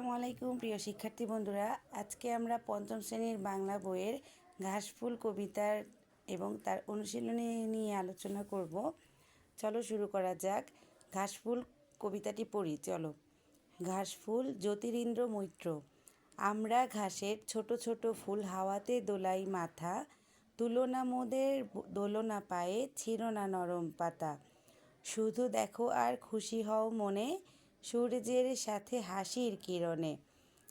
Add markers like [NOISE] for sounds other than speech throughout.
আসসালামু আলাইকুম, প্রিয় শিক্ষার্থী বন্ধুরা। আজকে আমরা পঞ্চম শ্রেণির বাংলা বইয়ের ঘাসফুল কবিতার এবং তার অনুশীলনী নিয়ে আলোচনা করব। চলো শুরু করা যাক। ঘাসফুল কবিতাটি পড়ি, চলো। ঘাসফুল জ্যোতিরিন্দ্র মৈত্র। আমরা ঘাসের ছোট ছোট ফুল হাওয়াতে দোলাই মাথা তুলনা মোদের দোলনা পায়ে ছিল না নরম পাতা। শুধু দেখো আর খুশি হও মনে সূর্যের সাথে হাসির কিরণে।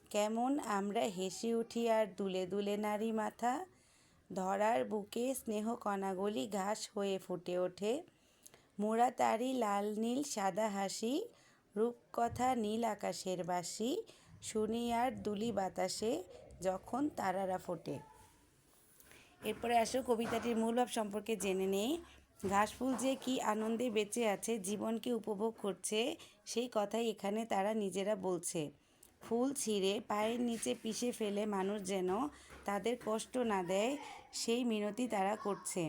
কেমন আমরা হেসে উঠি আর দুলে দুলে নারী মাথা? ধরার বুকে স্নেহ কণাগুলি ঘাস হয়ে ফুটে ওঠে। মোরা তারি লাল নীল সাদা হাসি, রূপকথা নীল আকাশের বাসি, শুনি আর দুলি বাতাসে যখন তারারা ফোটে। এরপরে আসো কবিতাটির মূলভাব সম্পর্কে জেনে নেই। ঘাসফুল যে কি আনন্দে বেঁচে আছে, জীবনকে উপভোগ করছে, সেই কথাই এখানে তারা নিজেরা বলছে। ফুল ছিঁড়ে পায়ের নিচে পিষে ফেলে মানুষ যেন তাদের কষ্ট না দেয়, সেই মিনতি তারা করছে।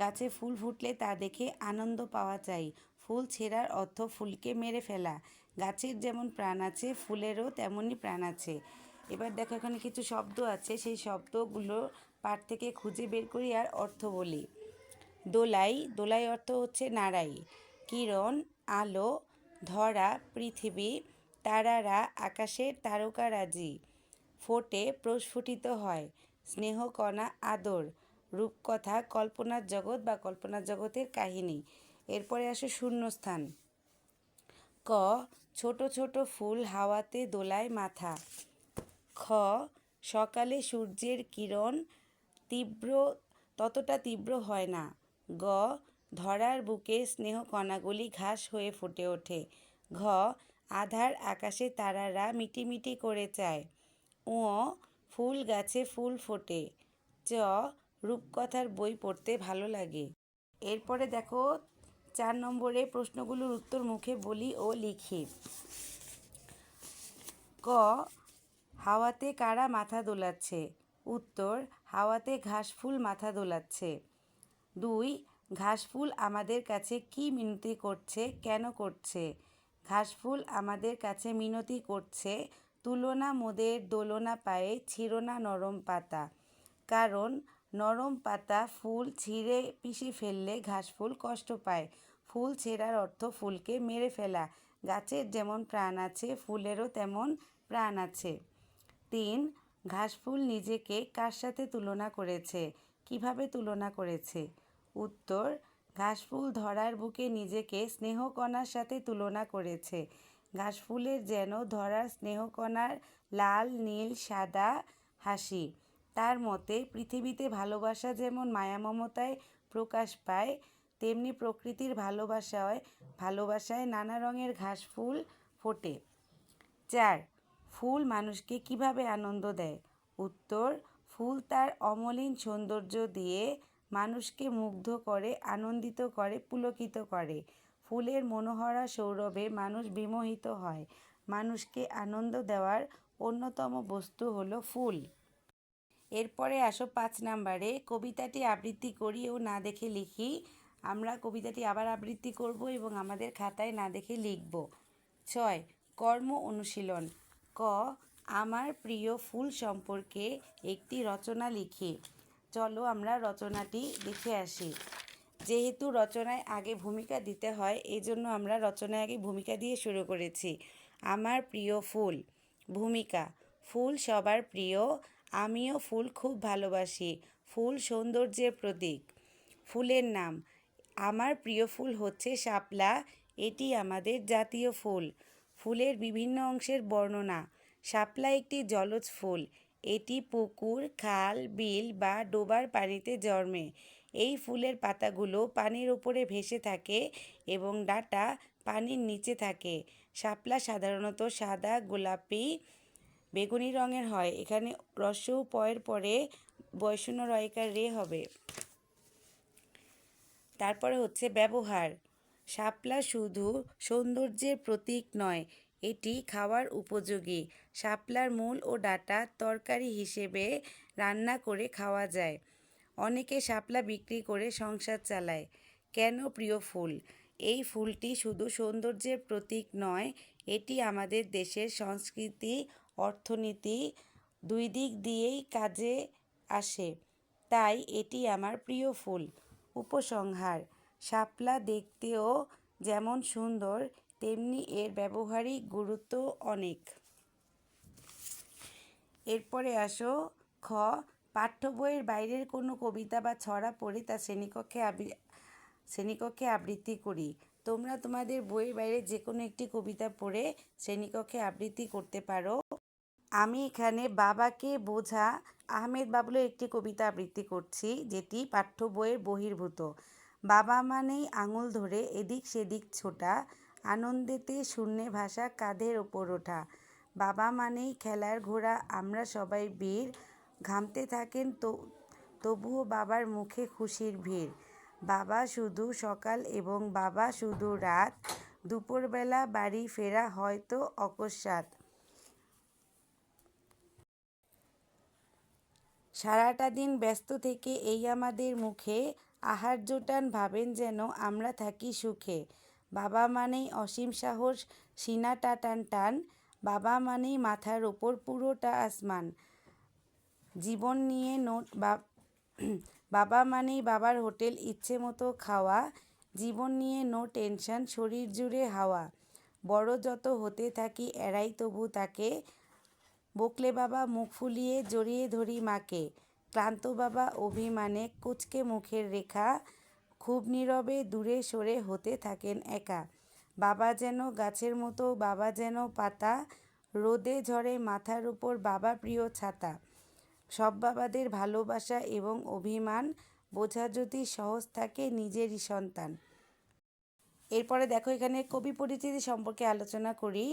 গাছে ফুল ফুটলে তা দেখে আনন্দ পাওয়া চাই ফুল ছেঁড়ার অর্থ ফুলকে মেরে ফেলা। গাছের যেমন প্রাণ আছে, ফুলেরও তেমনই প্রাণ আছে। এবার দেখো এখানে কিছু শব্দ আছে, সেই শব্দগুলো পাঠ থেকে খুঁজে বের করি আর অর্থ বলি। দোলাই দোলাই অর্থ হচ্ছে নাড়াই। কিরণ, আলো, ধরা, পৃথিবী, তারারা আকাশের তারকারাজি। ফোটে প্রস্ফুটিত হয়। স্নেহকণা আদর, রূপকথা, কল্পনার জগৎ বা কল্পনার জগতের কাহিনী। এরপরে আসে শূন্যস্থান। ক, ছোট ছোট ফুল হাওয়াতে দোলায় মাথা। খ, সকালে সূর্যের কিরণ তীব্র, ততটা তীব্র হয় না। গ, ধরার বুকে স্নেহ কণাগুলি ঘাস হয়ে ফুটে ওঠে। ঘ, আধার আকাশে তারারা মিটিমিটি করে চায়। ও ফুল গাছে ফুল ফোটে। চ, রূপকথার বই পড়তে ভালো লাগে। এরপরে দেখো, চার নম্বরে প্রশ্নগুলোর উত্তর মুখে বলি ও লিখি। ক, হাওয়াতে কারা মাথা দোলাচ্ছে? উত্তর, হাওয়াতে ঘাসফুল মাথা দোলাচ্ছে। দুই, ঘাসফুল আমাদের কাছে কি মিনতি করছে, কেন করছে? ঘাসফুল আমাদের কাছে মিনতি করছে তুলনা মোদের দোলনা পায়ে ছিঁড়ো না নরম পাতা। কারণ নরম পাতা ফুল ছিঁড়ে পিষে ফেললে ঘাসফুল কষ্ট পায়। ফুল ছেঁড়ার অর্থ ফুলকে মেরে ফেলা। গাছের যেমন প্রাণ আছে, ফুলেরও তেমন প্রাণ আছে। তিন, ঘাসফুল নিজেকে কার সাথে তুলনা করেছে? কীভাবে তুলনা করেছে? উত্তর, ঘাসফুল ধরার বুকে নিজেকে স্নেহকণার সাথে তুলনা করেছে। ঘাসফুলের যেন ধরার স্নেহকণার লাল, নীল, সাদা হাসি। তার মতে, পৃথিবীতে ভালোবাসা যেমন মায়া মমতায় প্রকাশ পায়, তেমনি প্রকৃতির ভালোবাসায় ভালোবাসায় নানা রঙের ঘাস ফুল ফোটে। চার, ফুল মানুষকে কীভাবে আনন্দ দেয়? উত্তর ফুল তার অমলিন সৌন্দর্য দিয়ে মানুষকে মুগ্ধ করে, আনন্দিত করে, পুলকিত করে। ফুলের মনোহরা সৌরভে মানুষ বিমোহিত হয়। মানুষকে আনন্দ দেওয়ার অন্যতম বস্তু হলো ফুল। এরপরে আসো পাঁচ নাম্বারে, কবিতাটি আবৃত্তি করি ও না দেখে লিখি। আমরা কবিতাটি আবার আবৃত্তি করব এবং আমাদের খাতায় না দেখে লিখব। ছয়, কর্ম অনুশীলন। ক আমার প্রিয় ফুল সম্পর্কে একটি রচনা লিখি। চলো আমরা রচনাটি দেখে আসি। যেহেতু রচনায় আগে ভূমিকা দিতে হয় এই জন্য আমরা রচনায় আগে ভূমিকা দিয়ে শুরু করেছি। আমার প্রিয় ফুল, ভূমিকা। ফুল সবার প্রিয়, আমিও ফুল খুব ভালোবাসি। ফুল সৌন্দর্যের প্রতীক। ফুলের নাম, আমার প্রিয় ফুল হচ্ছে শাপলা। এটি আমাদের জাতীয় ফুল। ফুলের বিভিন্ন অংশের বর্ণনা। শাপলা একটি জলজ ফুল। এটি পুকুর, খাল, বিল বা ডোবার পানিতে জন্মে। এই ফুলের পাতাগুলো পানির উপরে ভেসে থাকে এবং ডাঁটা পানির নিচে থাকে। শাপলা সাধারণত সাদা, গোলাপি, বেগুনি রঙের হয়। এখানে রস্য পয়ের পরে বয়শূন্য রয়কার রে হবে। তারপরে হচ্ছে ব্যবহার। শাপলা শুধু সৌন্দর্যের প্রতীক নয় এটি খাওয়ার উপযোগী। শাপলার মূল ও ডাটা তরকারি হিসেবে রান্না করে খাওয়া যায়। অনেকে শাপলা বিক্রি করে সংসার চালায়। কেন প্রিয় ফুল? এই ফুলটি শুধু সৌন্দর্যের প্রতীক নয়, এটি আমাদের দেশের সংস্কৃতি, অর্থনীতি দুই দিক দিয়েই কাজে আসে। তাই এটি আমার প্রিয় ফুল। উপসংহার, শাপলা দেখতেও যেমন সুন্দর তেমনি এর ব্যবহারিক গুরুত্ব অনেক। এরপরে আসো, খ, পাঠ্য বইয়ের বাইরের কোনো কবিতা বা ছড়া পড়ে তা শ্রেণীকক্ষে আবৃ, শ্রেণীকক্ষে আবৃত্তি করি। তোমরা তোমাদের বইয়ের বাইরে যে কোনো একটি কবিতা পড়ে শ্রেণীকক্ষে আবৃত্তি করতে পারো। আমি এখানে বাবাকে বোঝা, আহমেদ বাবুলের একটি কবিতা আবৃত্তি করছি, যেটি পাঠ্য বইয়ের বহির্ভূত। বাবা মানেই আঙুল ধরে এদিক সেদিক ছোটা। আনন্দেতে শূন্যে ভাষা কাঁধের ওপর ওঠা। বাবা মানেই খেলার ঘোড়া, আমরা সবাই বীর। ঘামতে থাকেন তো, তবুও বাবার মুখে খুশির ভিড়। বাবা শুধু সকাল এবং বাবা শুধু রাত। দুপুরবেলা বাড়ি ফেরা হয়তো অকস্মাৎ। সারাটা দিন ব্যস্ত থেকে এই আমাদের মুখে আহার জোটান ভাবেন যেন আমরা থাকি সুখে। বাবা মানেই অসীম সাহস সিনাটা টান টান, বাবা মানেই মাথার ওপর পুরোটা আসমান। জীবন নিয়ে নোট [CLEARS THROAT] বাবা মানেই বাবার হোটেল ইচ্ছে মতো খাওয়া, জীবন নিয়ে নো টেনশন, শরীর জুড়ে হাওয়া। বড় যত হতে থাকি এড়াই তবু তাকে। বকলে বাবা মুখ ফুলিয়ে জড়িয়ে ধরি মাকে। ক্লান্ত বাবা অভিমানে কুচকে মুখের রেখা। খুব নীরবে দূরে সরে হতে থাকেন একা। বাবা যেন গাছের মতো, বাবা যেন পাতা, রোদে ঝরে মাথার উপর বাবা প্রিয় ছাতা। সব বাবাদের ভালোবাসা এবং অভিমান বোঝা যদি সহজ থাকে নিজেরই সন্তান। এরপরে দেখো এখানে কবি পরিচিতি সম্পর্কে আলোচনা করি।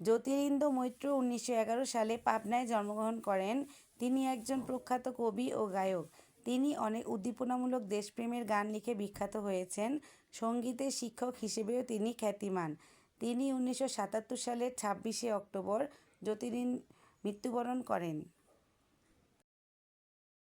জ্যোতিরিন্দ্র মৈত্র উনিশশো এগারো সালে পাবনায় জন্মগ্রহণ করেন। তিনি একজন প্রখ্যাত কবি ও গায়ক। তিনি অনেক উদ্দীপনামূলক দেশপ্রেমের গান লিখে বিখ্যাত হয়েছেন। সঙ্গীতের শিক্ষক হিসেবেও তিনি খ্যাতিমান। তিনি উনিশশো সাতাত্তর সালের ছাব্বিশে অক্টোবর জ্যোতিরিন মৃত্যুবরণ করেন।